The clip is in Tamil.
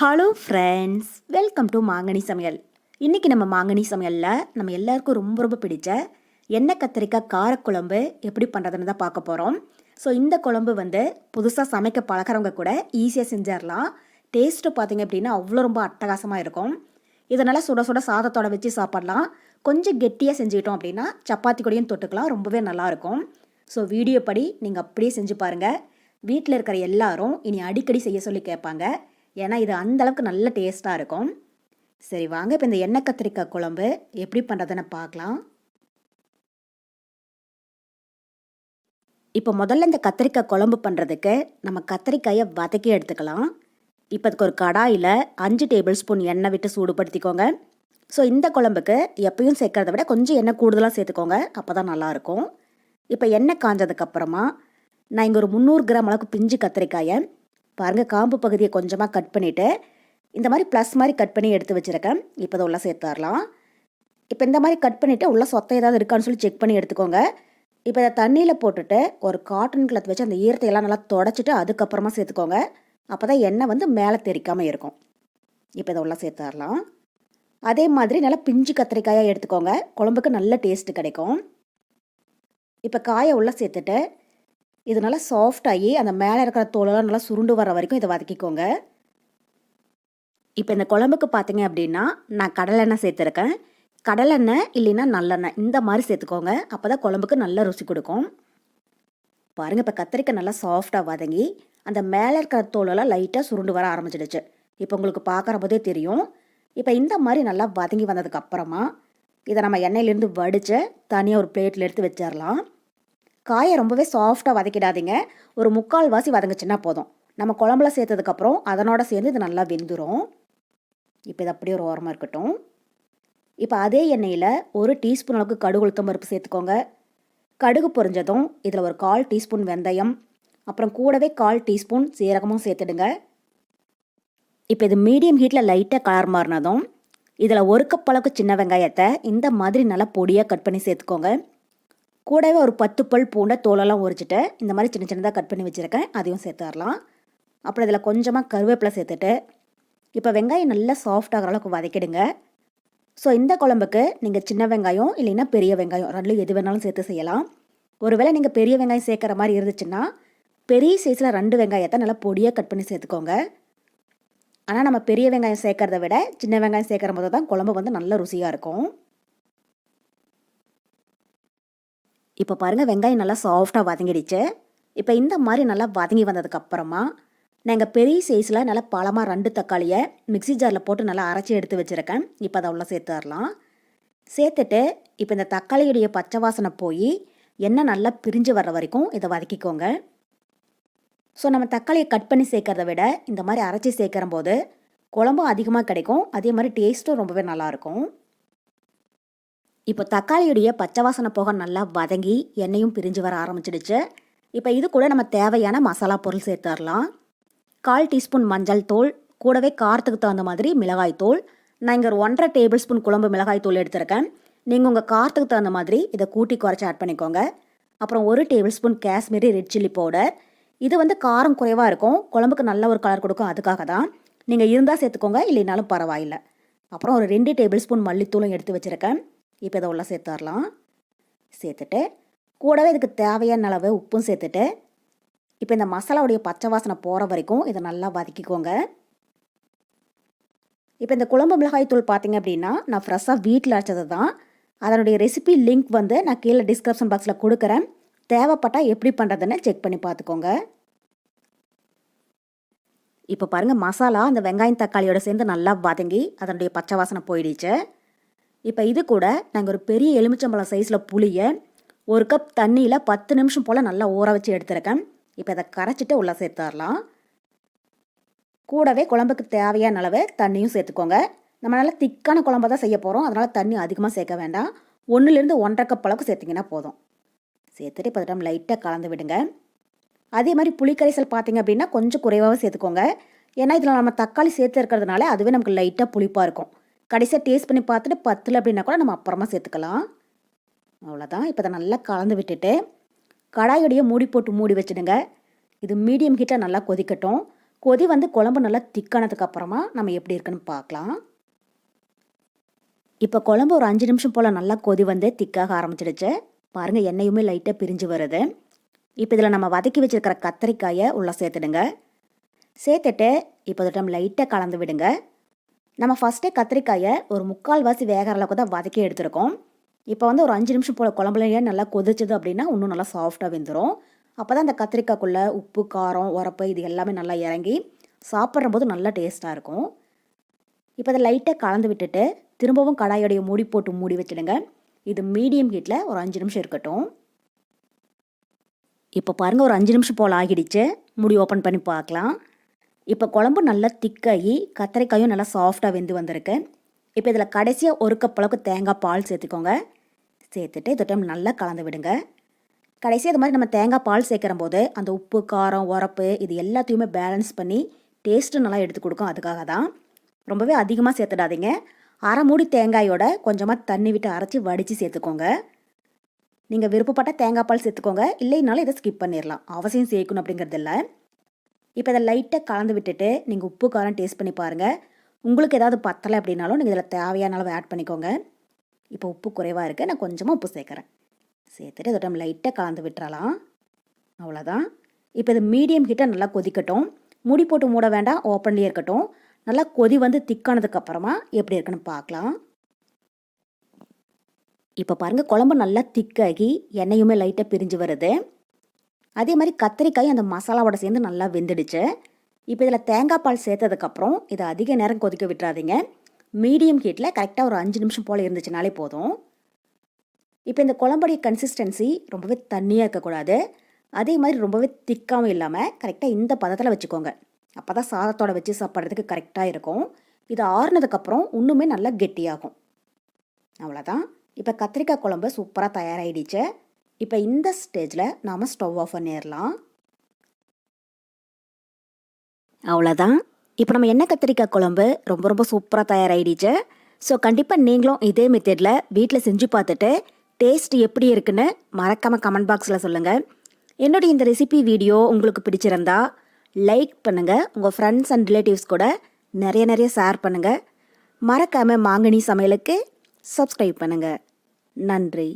ஹலோ ஃப்ரெண்ட்ஸ் வெல்கம் டு மாங்கனி சமையல் இன்றைக்கி நம்ம மாங்கனி சமையலில் நம்ம எல்லாருக்கும் ரொம்ப ரொம்ப பிடிச்ச எண்ணெய் கத்திரிக்காய் காரக்குழம்பு எப்படி பண்ணுறதுன்னு தான் பார்க்க போகிறோம் ஸோ இந்த குழம்பு வந்து புதுசாக சமைக்க பழகிறவங்க கூட ஈஸியாக செஞ்சிடலாம். டேஸ்ட்டு பார்த்தீங்க அப்படின்னா அவ்வளோ ரொம்ப அட்டகாசமாக இருக்கும். இதனால் சுட சுட சாதத்தோட வச்சு சாப்பிட்லாம். கொஞ்சம் கெட்டியாக செஞ்சுக்கிட்டோம் அப்படின்னா சப்பாத்தி கூடயும் தொட்டுக்கலாம். ரொம்பவே நல்லாயிருக்கும் ஸோ வீடியோ படி நீங்கள் அப்படியே செஞ்சு பாருங்கள் வீட்டில் இருக்கிற எல்லாரும் இனி அடிக்கடி செய்ய சொல்லி கேட்பாங்க. ஏன்னா இது அந்த அளவுக்கு நல்ல டேஸ்ட்டாக இருக்கும். சரி வாங்க. இப்போ இந்த எண்ணெய் கத்திரிக்காய் குழம்பு எப்படி பண்ணுறதுன்னு பார்க்கலாம். இப்போ முதல்ல இந்த கத்திரிக்காய் குழம்பு பண்ணுறதுக்கு நம்ம கத்திரிக்காயை வதக்கி எடுத்துக்கலாம். இப்போ அதுக்கு ஒரு கடாயில் அஞ்சு டேபிள் ஸ்பூன் எண்ணெய் விட்டு சூடுபடுத்திக்கோங்க. ஸோ இந்த குழம்புக்கு எப்பயும் சேர்க்கறத விட கொஞ்சம் எண்ணெய் கூடுதலாக சேர்த்துக்கோங்க. அப்போ தான் நல்லாயிருக்கும் இப்போ எண்ணெய் காஞ்சதுக்கப்புறமா நான் இங்கே ஒரு முந்நூறு கிராம் அளவுக்கு பிஞ்சு கத்திரிக்காயை பாருங்கள் காம்பு பகுதியை கொஞ்சமாக கட் பண்ணிவிட்டு இந்த மாதிரி ப்ளஸ் மாதிரி கட் பண்ணி எடுத்து வச்சுருக்கேன். இப்போ அதை உள்ளே சேர்த்துடலாம் இப்போ இந்த மாதிரி கட் பண்ணிவிட்டு உள்ளே சொத்தை ஏதாவது இருக்கான்னு சொல்லி செக் பண்ணி எடுத்துக்கோங்க. இப்போ இதை தண்ணியில் போட்டுட்டு ஒரு காட்டன் கிளாத் வச்சு அந்த ஈரத்தையெல்லாம் நல்லா தொடச்சிட்டு அதுக்கப்புறமா சேர்த்துக்கோங்க. அப்போ தான் எண்ணெய் வந்து மேலே தெரிக்காமல் இருக்கும். இப்போ இதை உள்ளே சேர்த்துடலாம் அதே மாதிரி நல்லா பிஞ்சு கத்திரிக்காயாக எடுத்துக்கோங்க. குழம்புக்கு நல்ல டேஸ்ட்டு கிடைக்கும். இப்போ காயை உள்ளே சேர்த்துட்டு இது நல்லா சாஃப்டாகி அந்த மேலே இருக்கிற தோலெல்லாம் நல்லா சுருண்டு வர வரைக்கும் இதை வதக்கிக்கோங்க. இப்போ இந்த குழம்புக்கு பார்த்தீங்க அப்படின்னா நான் கடலெண்ணெய் சேர்த்துருக்கேன். கடலெண்ணெய் இல்லைன்னா நல்லெண்ணெய் இந்த மாதிரி சேர்த்துக்கோங்க. அப்போ தான் குழம்புக்கு நல்ல ருசி கொடுக்கும். பாருங்கள் இப்போ கத்திரிக்காய் நல்லா சாஃப்டாக வதங்கி அந்த மேலே இருக்கிற தோலெல்லாம் லைட்டாக சுருண்டு வர ஆரம்பிச்சிடுச்சு. இப்போ உங்களுக்கு பார்க்குற போதே தெரியும். இப்போ இந்த மாதிரி நல்லா வதங்கி வந்ததுக்கப்புறமா இதை நம்ம எண்ணெயிலேருந்து வடித்து தனியாக ஒரு பிளேட்டில் எடுத்து வச்சிடலாம். காயை ரொம்பவே சாஃப்டாக வதக்கிடாதீங்க. ஒரு முக்கால் வாசி வதங்குச்சுன்னா போதும். நம்ம குழம்புல சேர்த்ததுக்கப்புறம் அதனோட சேர்ந்து இது நல்லா வெந்துடும் இப்போ இது அப்படியே ஒரு ஓரமாக இருக்கட்டும். இப்போ அதே எண்ணெயில் ஒரு டீஸ்பூன் அளவுக்கு கடுகு உளுத்தம் பருப்பு சேர்த்துக்கோங்க. கடுகு பொரிஞ்சதும் இதில் ஒரு கால் டீஸ்பூன் வெந்தயம் அப்புறம் கூடவே கால் டீஸ்பூன் சீரகமும் சேர்த்துடுங்க. இப்போ இது மீடியம் ஹீட்டில் லைட்டாக கலர் மாறினதும் இதில் ஒரு கப் அளவுக்கு சின்ன வெங்காயத்தை இந்த மாதிரி நல்லா பொடியாக கட் பண்ணி சேர்த்துக்கோங்க. கூடவே ஒரு பத்து பல் பூண்டை தோலெல்லாம் உரிச்சிட்டு இந்த மாதிரி சின்ன சின்னதாக கட் பண்ணி வச்சுருக்கேன். அதையும் சேர்த்துடலாம் அப்புறம் இதில் கொஞ்சமாக கருவேப்பிலை சேர்த்துட்டு இப்போ வெங்காயம் நல்லா சாஃப்ட் ஆகிற அளவுக்கு வதக்கிடுங்க. ஸோ இந்த குழம்புக்கு நீங்கள் சின்ன வெங்காயம் இல்லைன்னா பெரிய வெங்காயம் ரெண்டுல எது வேணாலும் சேர்த்து செய்யலாம். ஒருவேளை நீங்கள் பெரிய வெங்காயம் சேர்க்குற மாதிரி இருந்துச்சுன்னா பெரிய சைஸில் ரெண்டு வெங்காயத்தை நல்லா பொடியாக கட் பண்ணி சேர்த்துக்கோங்க. ஆனால் நம்ம பெரிய வெங்காயம் சேர்க்கறத விட சின்ன வெங்காயம் சேர்க்குற போது தான் குழம்பு வந்து நல்ல ருசியாக இருக்கும். இப்போ பாருங்கள் வெங்காயம் நல்லா சாஃப்டாக வதங்கிடுச்சு. இப்போ இந்த மாதிரி நல்லா வதங்கி வந்ததுக்கப்புறமா நாங்கள் பெரிய சைஸில் நல்லா பழமாக ரெண்டு தக்காளியை மிக்ஸி ஜாரில் போட்டு நல்லா அரைச்சி எடுத்து வச்சுருக்கேன். இப்போ அதை உள்ள சேர்த்துடலாம் சேர்த்துட்டு இப்போ இந்த தக்காளியுடைய பச்சை வாசனை போய் எண்ணெய் நல்லா பிரிஞ்சு வர்ற வரைக்கும் இதை வதக்கிக்கோங்க. ஸோ நம்ம தக்காளியை கட் பண்ணி சேர்க்கறத விட இந்த மாதிரி அரைச்சி சேர்க்கிற போது குழம்பும் அதிகமாக கிடைக்கும். அதே மாதிரி டேஸ்ட்டும் ரொம்பவே நல்லாயிருக்கும் இப்போ தக்காளியுடைய பச்சை வாசனை போக நல்லா வதங்கி எண்ணெயும் பிரிஞ்சு வர ஆரம்பிச்சிடுச்சு. இப்போ இது கூட நம்ம தேவையான மசாலா பொருள் சேர்த்துடலாம் கால் டீஸ்பூன் மஞ்சள் தூள் கூடவே காரத்துக்கு தகுந்த மாதிரி மிளகாய் தூள். நான் இங்கே ஒரு ஒன்றரை டேபிள் ஸ்பூன் குழம்பு மிளகாய் தூள் எடுத்திருக்கேன். நீங்கள் உங்கள் காரத்துக்கு தகுந்த மாதிரி இதை கூட்டி குறைச்சி ஆட் பண்ணிக்கோங்க. அப்புறம் ஒரு tablespoon Kashmiri red chilli powder. இது வந்து காரம் குறைவாக இருக்கும். குழம்புக்கு நல்ல ஒரு கலர் கொடுக்கும். அதுக்காக தான். நீங்கள் இருந்தால் சேர்த்துக்கோங்க. இல்லைனாலும் பரவாயில்லை. அப்புறம் ஒரு ரெண்டு டேபிள் ஸ்பூன் மல்லித்தூளும் எடுத்து வச்சுருக்கேன். இப்போ இதை உள்ள சேர்த்துடலாம் சேர்த்துட்டு கூடவே இதுக்கு தேவையான அளவு உப்பும் சேர்த்துட்டு இப்போ இந்த மசாலாவுடைய பச்சை வாசனை போகிற வரைக்கும் இதை நல்லா வதக்கிக்கோங்க. இப்போ இந்த குழம்பு மிளகாய் தூள் பார்த்தீங்க அப்படின்னா நான் ஃப்ரெஷ்ஷாக வீட்டில் அரைச்சது தான். அதனுடைய ரெசிபி லிங்க் வந்து நான் கீழே டிஸ்கிரிப்ஷன் பாக்ஸில் கொடுக்குறேன். தேவைப்பட்டால் எப்படி பண்ணுறதுன்னு செக் பண்ணி பார்த்துக்கோங்க. இப்போ பாருங்கள் மசாலா அந்த வெங்காயம் தக்காளியோட சேர்ந்து நல்லா வதங்கி அதனுடைய பச்சை வாசனை போயிடுச்சு. இப்போ இது கூட நாங்கள் ஒரு பெரிய எலுமிச்சம்பழம் சைஸில் புளியை ஒரு கப் தண்ணியில் பத்து நிமிஷம் போல் நல்லா ஊற வச்சு எடுத்துருக்கேன். இப்போ அதை கரைச்சிட்டு உள்ளே சேர்த்துடலாம். கூடவே குழம்புக்கு தேவையான அளவு தண்ணியும் சேர்த்துக்கோங்க. நம்ம நல்லா திக்கான குழம்பு தான் செய்ய போகிறோம் அதனால் தண்ணி அதிகமாக சேர்க்க வேண்டாம். ஒன்றுலேருந்து ஒன்றரை கப் அளவுக்கு சேர்த்திங்கன்னா போதும். சேர்த்துட்டு இப்போ டைம் லைட்டாக கலந்து விடுங்க. அதே மாதிரி புளிக்கரைசல் பார்த்தீங்க அப்படின்னா கொஞ்சம் குறைவாக சேர்த்துக்கோங்க. ஏன்னா இதில் நம்ம தக்காளி சேர்த்து இருக்கிறதுனால அதுவே நமக்கு லைட்டாக புளிப்பாக இருக்கும். கடைசியாக டேஸ்ட் பண்ணி பார்த்துட்டு பத்தில் அப்படின்னா கூட நம்ம அப்புறமா சேர்த்துக்கலாம். அவ்வளோதான் இப்போ தான் நல்லா கலந்து விட்டுட்டு கடாயோடைய மூடி போட்டு மூடி வச்சுடுங்க. இது மீடியம் ஹீட்டாக நல்லா கொதிக்கட்டும். கொதி வந்து குழம்பு நல்லா திக்கானதுக்கு அப்புறமா நம்ம எப்படி இருக்குன்னு பார்க்கலாம். இப்போ குழம்பு ஒரு அஞ்சு நிமிஷம் போல் நல்லா கொதி வந்து திக்காக ஆரம்பிச்சிடுச்சு. பாருங்கள் எண்ணெயுமே லைட்டாக பிரிஞ்சு வருது. இப்போ இதில் நம்ம வதக்கி வச்சிருக்கிற கத்திரிக்காயை உள்ளே சேர்த்துடுங்க. சேர்த்துட்டு இப்போ இந்த டைம் லைட்டாக கலந்து விடுங்க. நம்ம ஃபஸ்ட்டே கத்திரிக்காயை ஒரு முக்கால் வாசி வேகிற அளவுக்கு தான் வதக்கி எடுத்திருக்கோம். இப்போ வந்து ஒரு அஞ்சு நிமிஷம் போல் குழம்புலையே நல்லா கொதிச்சது அப்படின்னா இன்னும் நல்லா சாஃப்டாக வெந்துடும் அப்போ தான் அந்த கத்திரிக்காய்க்குள்ளே உப்பு காரம் உரப்பு இது எல்லாமே நல்லா இறங்கி சாப்பிட்றபோது நல்லா டேஸ்ட்டாக இருக்கும். இப்போ அதை லைட்டாக கலந்து விட்டுட்டு திரும்பவும் கடாயோடைய மூடி போட்டு மூடி வச்சிடுங்க. இது மீடியம் ஹீட்டில் ஒரு அஞ்சு நிமிஷம் இருக்கட்டும். இப்போ பாருங்கள் ஒரு அஞ்சு நிமிஷம் போல் ஆகிடுச்சு. மூடி ஓப்பன் பண்ணி பார்க்கலாம். இப்போ குழம்பு நல்லா திக்காகி கத்திரிக்காயும் நல்லா சாஃப்டாக வெந்து வந்திருக்கு. இப்போ இதில் கடைசியாக ஒரு கப் அளவுக்கு தேங்காய் பால் சேர்த்துக்கோங்க. சேர்த்துட்டு இந்த டைம் நல்லா கலந்து விடுங்க. கடைசியாக இது மாதிரி நம்ம தேங்காய் பால் சேர்க்குற போது அந்த உப்பு காரம் உரப்பு இது எல்லாத்தையுமே பேலன்ஸ் பண்ணி டேஸ்ட்டு நல்லா எடுத்து கொடுக்கும். அதுக்காக தான் ரொம்பவே அதிகமாக சேர்த்துடாதீங்க. அரை மூடி தேங்காயோட கொஞ்சமாக தண்ணி விட்டு அரைச்சி வடித்து சேர்த்துக்கோங்க. நீங்கள் விருப்பப்பட்ட தேங்காய் பால் சேர்த்துக்கோங்க. இல்லைனாலும் இதை ஸ்கிப் பண்ணிடலாம் அவசியம் சேர்க்கணும் அப்படிங்கிறது இல்லை இப்போ இதை லைட்டாக கலந்து விட்டுட்டு நீங்கள் உப்பு காரம் டேஸ்ட் பண்ணி பாருங்கள் உங்களுக்கு ஏதாவது பத்தலை அப்படின்னாலும் நீங்கள் இதில் தேவையான அளவு ஆட் பண்ணிக்கோங்க. இப்போ உப்பு குறைவாக இருக்குது நான் கொஞ்சமாக உப்பு சேர்க்குறேன். சேர்த்துட்டு இதோட லைட்டாக கலந்து விட்டுறலாம். அவ்வளோதான் இப்போ இது மீடியம் ஹீட்டாக நல்லா கொதிக்கட்டும். முடி போட்டு மூட வேண்டாம். ஓப்பன்லேயே இருக்கட்டும். நல்லா கொதி வந்து திக்கானதுக்கப்புறமா எப்படி இருக்குன்னு பார்க்கலாம். இப்போ பாருங்கள் குழம்பு நல்லா திக்காகி எண்ணெயுமே லைட்டாக பிரிஞ்சு வருது. அதே மாதிரி கத்திரிக்காய் அந்த மசாலாவோட சேர்ந்து நல்லா வெந்துடுச்சு. இப்போ இதில் தேங்காய் பால் சேர்த்ததுக்கப்புறம் இதை அதிக நேரம் கொதிக்க விட்டுறாதீங்க. மீடியம் ஹீட்டில் கரெக்டாக ஒரு அஞ்சு நிமிஷம் போல் இருந்துச்சுனாலே போதும். இப்போ இந்த குழம்புடைய கன்சிஸ்டன்சி ரொம்பவே தண்ணியாக இருக்கக்கூடாது அதே மாதிரி ரொம்பவே திக்காகவும் இல்லாமல் கரெக்டாக இந்த பதத்தில் வச்சுக்கோங்க. அப்போ தான் சாதத்தோட வச்சு சாப்பிட்றதுக்கு கரெக்டாக இருக்கும். இது ஆறுனதுக்கப்புறம் இன்னுமே நல்லா கெட்டியாகும். அவ்வளோதான் இப்போ கத்திரிக்காய் குழம்பு சூப்பராக தயாராகிடுச்சு இப்போ இந்த ஸ்டேஜில் நாம் ஸ்டவ் ஆஃப் பண்ணிடலாம் அவ்வளோதான் இப்போ நம்ம எண்ணெய் கத்திரிக்காய் குழம்பு ரொம்ப ரொம்ப சூப்பராக தயாராகிடுச்சு ஸோ கண்டிப்பாக நீங்களும் இதே மெத்தடில் வீட்டில் செஞ்சு பார்த்துட்டு டேஸ்ட் எப்படி இருக்குன்னு மறக்காமல் கமெண்ட் பாக்ஸில் சொல்லுங்கள் என்னுடைய இந்த ரெசிபி வீடியோ உங்களுக்கு பிடிச்சிருந்தா லைக் பண்ணுங்கள் உங்கள் ஃப்ரெண்ட்ஸ் அண்ட் ரிலேட்டிவ்ஸ் கூட நிறைய நிறைய ஷேர் பண்ணுங்கள் மறக்காமல் மாங்கனி சமையலுக்கு சப்ஸ்கிரைப் பண்ணுங்கள் நன்றி.